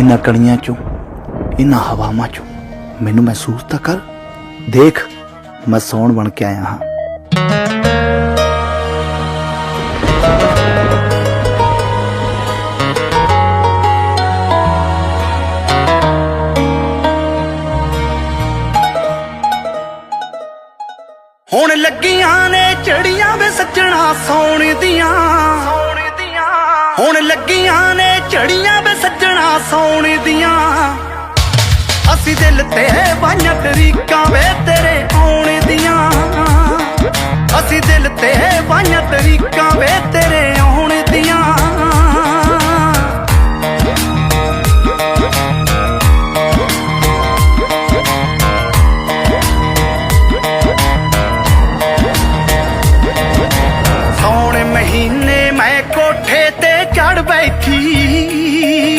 ਇਹਨਾਂ ਕਣੀਆਂ ਚੋਂ ਇਹਨਾਂ ਹਵਾਵਾਂ ਚੋਂ। ਮੈਨੂੰ ਮਹਿਸੂਸ ਤਾਂ ਕਰ ਦੇਖ ਮੈਂ ਸੌਣ ਬਣ ਕੇ ਆਇਆ ਹਾਂ। ਹੁਣ ਲੱਗੀਆਂ ਨੇ ਚੜੀਆਂ ਵੇ ਸੱਜਣਾ ਸੌਣ ਦੀਆਂ। ਸੌਣ ਦੀਆਂ। ਹੁਣ ਲੱਗੀਆਂ ਨੇ ਚੜੀਆਂ ਨਜ਼ਰਾਂ ਸੋਹਣੇ ਦੀਆਂ। ਅਸੀਂ ਦਿਲ ਤੇ ਵਾਈਆਂ ਤਰੀਕਾਂ ਵੇ ਤੇਰੇ ਆਉਣੇ ਦੀਆਂ। ਅਸੀਂ ਦਿਲ ਤੇ ਵਾਈਆਂ ਤਰੀਕਾਂ ਵੇ ਤੇਰੇ ਆਉਣੇ ਦੀਆਂ। ਸੋਹਣੇ ਮਹੀਨੇ ਮੈਂ ਕੋਠੇ ਤੇ ਚੜ ਬੈਠੀ।